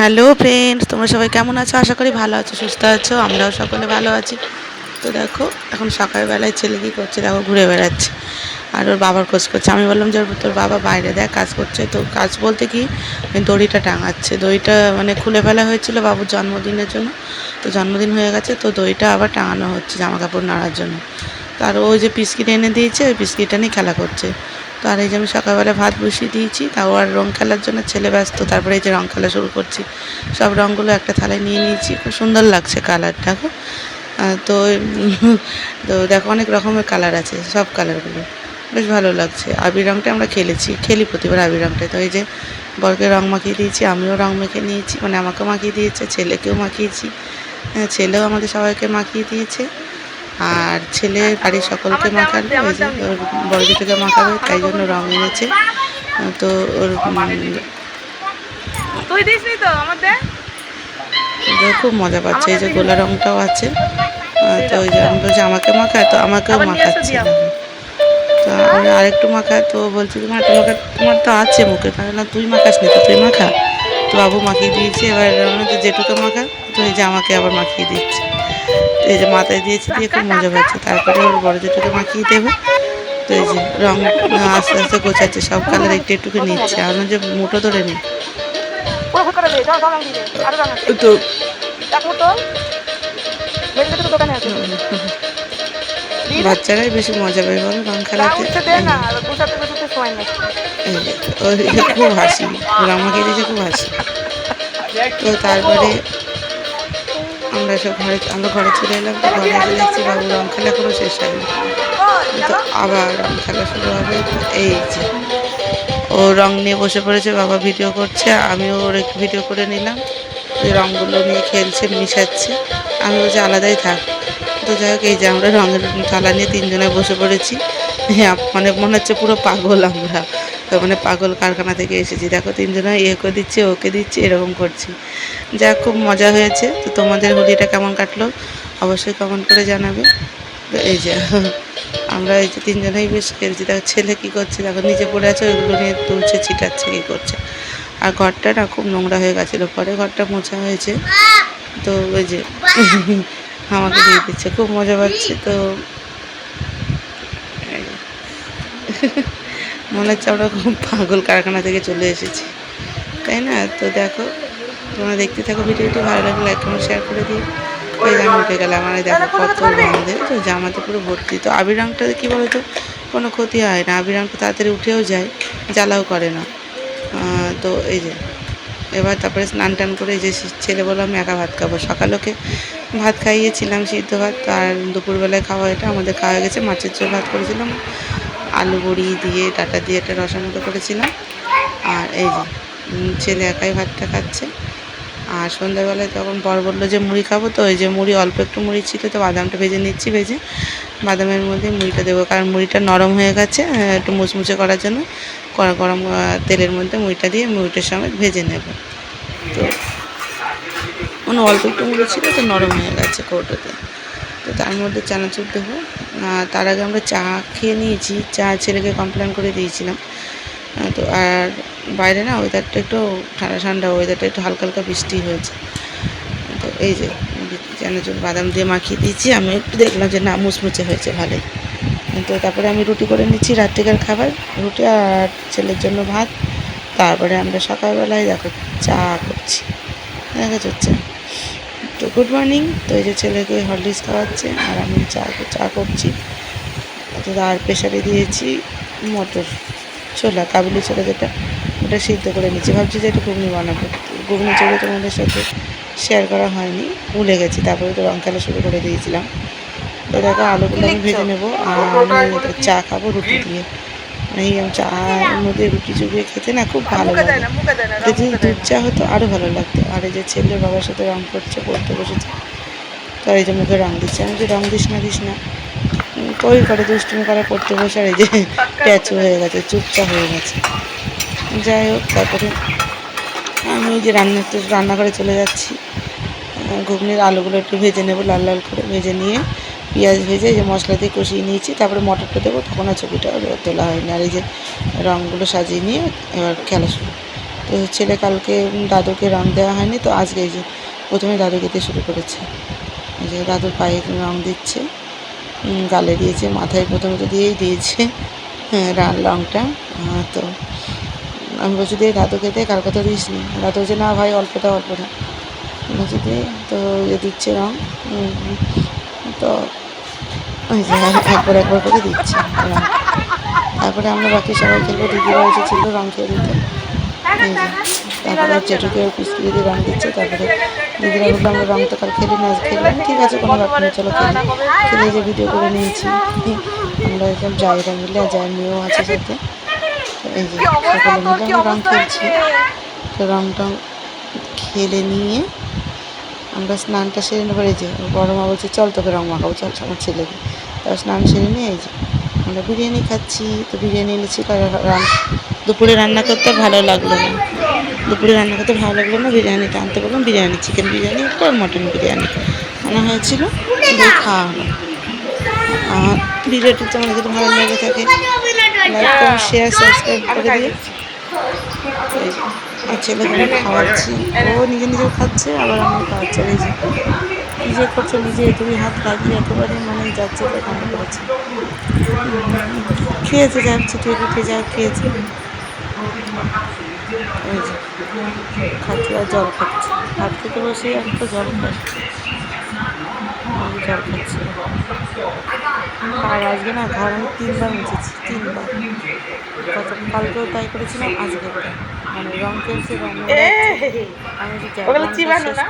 Hello friends তোমরা সবাই কেমন আছো? আশা করি ভালো আছো, সুস্থ আছো। আমরাও সকলে ভালো আছি। তো দেখো, এখন সকালবেলায় ছেলে কী করছে? দেখো, ঘুরে বেড়াচ্ছে। আর ওর বাবার খোঁজ করছে। আমি বললাম যে তোর বাবা বাইরে দেখ, কাজ করছে। তো কাজ বলতে কি দড়িটা টাঙাচ্ছে। দড়িটা মানে খুলে ফেলা হয়েছিল বাবুর জন্মদিনের জন্য। তো জন্মদিন হয়ে গেছে, তো দড়িটা আবার টাঙানো হচ্ছে জামা কাপড় নাড়ার জন্য। তো আর ওই যে বিস্কিট এনে দিয়েছে, ওই বিস্কিটটা নিয়ে খেলা করছে। তো আর এই যে আমি সকালবেলা ভাত বসিয়ে দিয়েছি, তাও আর রং খেলার জন্য ছেলে ব্যস্ত, তারপরে এই যে রং খেলা শুরু করছি। সব রঙগুলো একটা থালায় নিয়ে নিয়েছি, খুব সুন্দর লাগছে কালারটা তো তো দেখো অনেক রকমের কালার আছে, সব কালারগুলো বেশ ভালো লাগছে। আবির রঙটা আমরা খেলেছি, খেলি প্রতিবার আবির রঙটা তো এই যে বরকে রং মাখিয়ে দিয়েছি, আমিও রং মেখে নিয়েছি মানে আমাকেও মাখিয়ে দিয়েছে, ছেলেকেও মাখিয়েছি। ছেলেও আমাদের সবাইকে মাখিয়ে দিয়েছে। আর ছেলে বাড়ির সকলকে মাখালো ওই যে ওর বড়দিটাকে মাখাবে তাই জন্য রং এনেছে। তো ওর তুই দিসনি তো আমাদের খুব মজা পাচ্ছে এই যে গোলা রংটাও আছে। তো ওই যে আমি বলছি আমাকে মাখায়? তো আমাকেও মাখাচ্ছে। তো আমি আরেকটু মাখায় তো বলছি তোমার তোমাকে তোমার তো আছে মুখে তাহলে না তুই মাখাস নি তো তুই মাখা। তো বাবু মাখিয়ে দিয়েছে এবার আমি বলছি, যেটুকু মাখা তো এই যে আমাকে আবার মাখিয়ে দিচ্ছে। তো এই যে মাথায় দিয়েছে দিয়ে খুব মজা পাচ্ছে তারপরে ওর বড় যেটুকু মাখিয়ে দেবে। তো এই যে রং আস্তে আস্তে গোছাচ্ছে সব কালার একটু একটু করে নিচ্ছে আর যে মুঠো ধরে নি। পুরো ফুট করে দে যাও যাও রং দিয়ে দে আরও রং আছে তো। তো। বাচ্চারাই বেশি মজা পায় বলো রং খেলাতে। খুব হাসি। ওর আমাকে দিয়েছে খুব হাসি। তো তারপরে আমরা সব ঘরে, আমরা ঘরে চলে এলাম, তো ঘরে এসে দেখছি বাবু রং খেলা কোনো শেষ হয়নি। তো আবার রং খেলা শুরু হবে। এই যে, ও রং নিয়ে বসে পড়েছে, বাবা ভিডিও করছে, আমিও ওর একটু ভিডিও করে নিলাম। যে রঙগুলো নিয়ে খেলছে, মিশাচ্ছে। আমি বলছি, আলাদাই থাক। তো যাই হোক, এই যে আমরা রঙের থালা নিয়ে তিনজনে বসে পড়েছি। হ্যাঁ মানে মনে হচ্ছে পুরো পাগল আমরা। তো মানে পাগল কারখানা থেকে এসেছি। দেখো তিনজনে একে দিচ্ছে, ওকে দিচ্ছে, এরকম করছি। যা খুব মজা হয়েছে। তো তোমাদের হোলিটা কেমন কাটলো? অবশ্যই কমেন্ট করে জানাবে। তো এই যে, আমরা এই যে তিনজনেই বেশ খেলছি। দেখো ছেলে কী করছে? দেখো নিচে পড়ে আছে, ওইগুলো নিয়ে তুলছে, ছিটাচ্ছে, কী করছে। আর ঘরটা না খুব নোংরা হয়ে গেছিল। পরে ঘরটা মোছা হয়েছে। তো ওই যে, আমাকে দিয়ে দিচ্ছে। খুব মজা পাচ্ছে। তো। মনে হচ্ছে আমরা খুব পাগল কারখানা থেকে চলে এসেছি। তাই না? তো দেখো তোমরা দেখতে থাকো ভিডিওটি ভালো লাগলে লাইক কমেন্ট শেয়ার করে দিই ওই আমি উঠে গেলাম আর এই দেখো কত রঙের তো জামাতে পুরো ভর্তি। তো আবির রঙটা কী বলতো? কোনো ক্ষতি হয় না। আবির রঙটা তাড়াতাড়ি উঠেও যায় জ্বালাও করে না। তো এই যে এবার তারপরে স্নান টান করে যে ছেলে বলল আমি একা ভাত খাব। সকালকে ভাত খাইয়েছিলাম সিদ্ধ ভাত। আর দুপুরবেলায় খাওয়া এটা আমাদের খাওয়া হয়ে গেছে। মাছের ঝোল ভাত করেছিলাম। আলু বড়ি দিয়ে ডাটা দিয়ে একটা রসা মতো করেছিলাম। আর এই যে ছেলে একাই ভাতটা খাচ্ছে। আর সন্ধ্যাবেলায় তখন বর বলল যে মুড়ি খাব তো ওই যে মুড়ি অল্প একটু মুড়ি ছিল তো বাদামটা ভেজে নিচ্ছি ভেজে। বাদামের মধ্যে মুড়িটা দেবো কারণ মুড়িটা নরম হয়ে গেছে আহ, একটু মুচমুচে করার জন্য। কড়া গরম তেলের মধ্যে মুড়িটা দিয়ে মুড়িটার সমেত ভেজে নেব। তো মানে অল্প একটু মুড়ি ছিল তো নরম হয়ে গেছে কৌটোতে। তো তার মধ্যে চানাচুর দেবো। তার আগে আমরা চা খেয়ে নিয়েছি। চা ছেলেকে কমপ্লেন করে দিয়েছিলাম। তো আর বাইরে না ওয়েদারটা একটু ঠান্ডা ঠান্ডা ওয়েদারটা একটু হালকা হালকা বৃষ্টি হয়েছে। তো এই যে চানাচুর বাদাম দিয়ে মাখিয়ে দিয়েছি। আমি একটু দেখলাম যে না, মুচমুচে হয়েছে ভালোই। তো তারপরে আমি রুটি করে নিচ্ছি রাত্রিকার খাবার, রুটি আর ছেলের জন্য ভাত। তারপরে আমরা সকালবেলায় দেখো চা করছি। দেখা যাচ্ছে। Good morning. তো এই যে ছেলেকে হরলিক্স খাওয়াচ্ছে, আর আমি চা চা করছি। তো আর প্রেশারে দিয়েছি, মটর ছোলা, কাবুলি ছোলা যেটা, ওটা সিদ্ধ করে নিচ্ছি ভাবছি যে একটু ঘুগনি বানাবো। ঘুগনি চলে তোমাদের সাথে শেয়ার করা হয়নি, ভুলে গেছি। তারপরে তো রং খেলা শুরু করে দিয়েছিলাম। তো দেখো, আলুগুলো আমি ভেজে নেব, আর চা খাব রুটি দিয়ে। এই চায়ের মধ্যে রুটি চুবিয়ে খেতে না খুব ভালো লাগে। যদি দুধ চা হতো আরও ভালো লাগতো। আর এই যে ছেলে বাবার সাথে রং করছে পড়তে বসেছে। তো এই যে মুখে রং দিচ্ছে। আমি যে রং দিস না দিস না। কই করে দুষ্টুমি করে পড়তে বসে? আর এই যে ট্যাচু হয়ে গেছে চুপচাপ হয়ে গেছে। যাই হোক তারপরে আমি ওই যে রান্না রান্নাঘরে চলে যাচ্ছি। ঘুগনির আলুগুলো একটু ভেজে নেব লাল লাল করে ভেজে নিয়ে। পেঁয়াজ ভেজে যে মশলা দিয়ে কষিয়ে নিয়েছি তারপরে মটরটা দেবো তখন আর ছবিটা তোলা হয়নি। আর এই যে রঙগুলো সাজিয়ে নিয়ে এবার খেলা শুরু। তো ছেলে কালকে দাদুকে রং দেওয়া হয়নি তো আজকে এই যে প্রথমে দাদুকে দিয়ে শুরু করেছে। এই যে দাদুর পায়ে রং দিচ্ছে গালে দিয়েছে মাথায় প্রথমে তো দিয়েই দিয়েছে হ্যাঁ রা- রংটা। আহ, তো আমি বলছি দিয়ে দাদুকে দিয়ে কালকে তো দিস নি। দাদু বলছে না ভাই অল্পটা অল্পটা। বলছি দিয়ে তো ইয়ে দিচ্ছে রং উম, তো ওই যে একবার একবার করে দিচ্ছে। তারপরে আমরা বাকি সবাই খেলব দিদিরা এসেছিল রং যে, তারপরে জেঠুকে পিস্তুলি দিয়ে রং দিচ্ছে, তারপরে দিদিরা বলল আমরা রং তো কাল খেলি না খেললাম ঠিক আছে, কোনো ব্যাপার নেই, চলো খেলি খেলে যে ভিডিও করে নিয়েছি। আমরা একদম জায়গা মিলে, আর যার মেয়েও আছে সাথে, এই যে, সকলে মিলে আমরা রং খেলছি। তো রং টং খেলে নিয়ে আমরা স্নানটা সেরে নেবার এই যে বড় মা বলছে, চল তোকে রং মাখাবো, চল আমার ছেলেকে। তারপর স্নান সেরে নিয়ে এই যে আমরা বিরিয়ানি খাচ্ছি, তো বিরিয়ানি এনেছি দুপুরে রান্না করতে ভালো লাগল না। দুপুরে রান্না করতে ভালো লাগল না, বিরিয়ানিটা আনতে বললাম, বিরিয়ানি চিকেন বিরিয়ানি একটা মটন বিরিয়ানি। আনা হয়েছিল খাওয়া হলো আর ভিডিওটি তোমার যদি ভালো লেগে থাকে। লাইক শেয়ার সাবস্ক্রাইব করে দিয়ে আর ছেলেকে খাওয়াচ্ছি। ও নিজে নিজে খাচ্ছে, আবার আমি খাওয়াচ্ছি। এই যে নিজে করছে নিজে, তুমি হাত লাগিয়ে একেবারে মানে যাচ্ছে কামড় করেছে খেয়েছে যা ছুটিয়ে ফুটিয়ে যা খেয়েছে। এই যে, খাচ্ছে আর জল খাচ্ছে। ভাত খেতে বসে আর তো জল খাচ্ছে জল খাচ্ছি। আর আজকে না, ঘর আমি তিনবার মুছেছি, তিনবার। কালকেও তাই করেছিলাম আজকে তাই। মানে রং যে ওগুলো চিবানো না?